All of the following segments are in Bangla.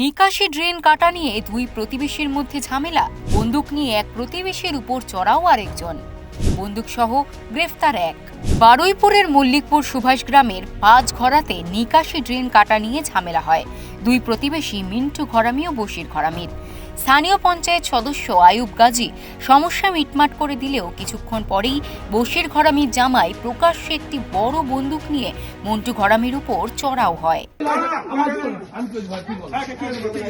নিকাশি ড্রেন কাটা নিয়ে দুই প্রতিবেশীর মধ্যে ঝামেলা। বন্দুক নিয়ে এক প্রতিবেশীর উপর চড়াও আরেকজন। বন্দুক সহ গ্রেফতার এক। বারুইপুরের মল্লিকপুর সুভাষ গ্রামের পাঁচ ঘরাতে নিকাশি ড্রেন কাটা নিয়ে ঝামেলা হয়। দুই প্রতিবেশী মিন্টু ঘরামি ও বশির ঘরামির। স্থানীয় পঞ্চায়েত সদস্য আয়ুব গাজী সমস্যা মিটমাট করে দিলেও কিছুক্ষণ পরেই বশির ঘরামির জামাই প্রকাশ্যে একটি বড় বন্দুক নিয়ে মন্টু ঘরামির উপর চড়াও হয়।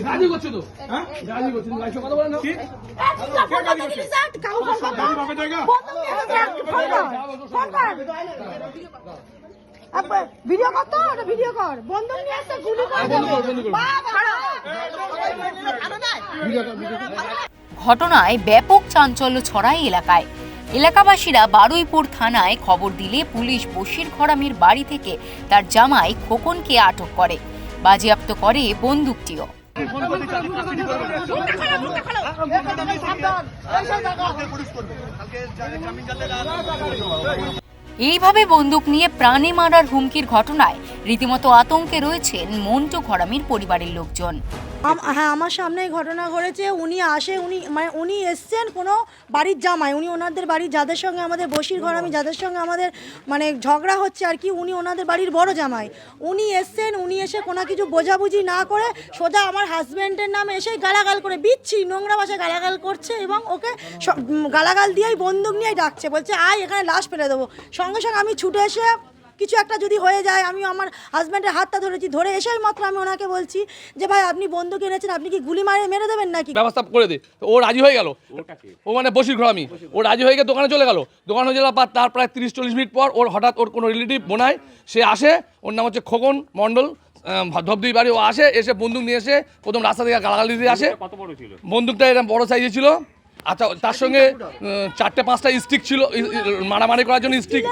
রাজি করছ তো? হ্যাঁ? রাজি করছ? তুমি লাইফে কথা বলে না। ভিডিও কর তো ওটা ভিডিও কর। বন্ধন নিয়ে আসছে গুলি কর বন্ধ বন্ধ ঘটনায় ব্যাপক চাঞ্চল্য ছড়ায় এলাকায়। এলাকাবাসীরা বারুইপুর থানায় খবর দিলে পুলিশ বশির খরামির বাড়ি থেকে তার জামাই খোকনকে আটক করে। বাজেয়াপ্ত করে বন্দুকটিও। এইভাবে বন্দুক নিয়ে প্রাণে মারার হুমকির ঘটনায় রীতিমতো আতঙ্কে রয়েছেন মন্টু ঘরামির পরিবারের লোকজন। হ্যাঁ আমার সামনে এই ঘটনা ঘটেছে। উনি আসে, উনি মানে উনি এসছেন কোনো বাড়ির জামাই। উনি ওনাদের বাড়ির যাদের সঙ্গে আমাদের বসির ঘর, আমি যাদের সঙ্গে আমাদের মানে ঝগড়া হচ্ছে আর কি, উনি ওনাদের বাড়ির বড় জামাই। উনি এসছেন, উনি এসে কোনো কিছু বোঝাবুঝি না করে সোজা আমার হাজব্যান্ডের নামে এসে গালাগাল করে, বিচ্ছি, নোংরা ভাষায় গালাগাল করছে এবং ওকে গালাগাল দিয়েই বন্দুক নিয়েই ডাকছে। বলছে, আয়, এখানে লাশ ফেলে দেবো। সঙ্গে সঙ্গে আমি ছুটে এসে কিছু একটা যদি হয়ে যায় আমি আমার হাজব্যান্ডের হাতটা ধরেছি ধরে এসেই মাত্র আমি ওনাকে বলছি যে ভাই আপনি বন্দুক এনেছেন আপনি কি গুলি মারে মেরে দেবেন নাকি? ব্যবস্থা করে দে। তো ও রাজি হয়ে গেল। ও মানে বসির ঘর আমি। ও রাজি হয়ে গিয়ে দোকানে চলে গেল। দোকানে চলে যাওয়ার পর তার প্রায় তিরিশ চল্লিশ মিনিট পর ওর হঠাৎ ওর কোনো রিলেটিভ বোনায় সে আসে। ওর নাম হচ্ছে খোকন মণ্ডল। ধবধবি বাড়ি ও আসে এসে বন্দুক নিয়ে এসে প্রথম রাস্তা থেকে গালাগালি দিয়ে আসে। বন্দুকটা এরকম বড় সাইজে ছিল। আচ্ছা তার সঙ্গে চারটে পাঁচটা স্টিক ছিল মারামারি করার জন্য স্টিক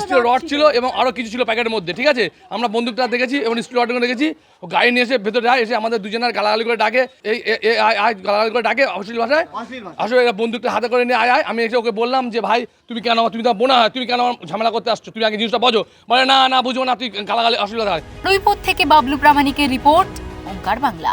স্টিলের রড ছিল, এবং আরও কিছু ছিল প্যাকেটের মধ্যে ঠিক আছে? আমরা বন্দুকটা দেখেছি এবং স্টিল রডগুলো দেখেছি। ও গাড়ি নিয়ে এসে ভেতরে যায় এসে আমাদের দুজনের গালাগালি করে ডাকে। এই আয় আয় গালাগালি করে ডাকে অশ্লীল ভাষায়। আসলে এরা বন্দুকটা হাতে করে নিয়ে আয় আয়। আমি এসে ওকে বললাম যে ভাই তুমি কেন আমার- তুমি তো বোনা হয় তুমি কেন আমার ঝামেলা করতে আসছো? তুমি আগে জিনিসটা বোঝো। বলে না না বুঝব না তুই গালাগালি অশ্লীলতা হয়। বারুইপুর থেকে বাবলু প্রামাণিকের রিপোর্ট ওঙ্কার বাংলা।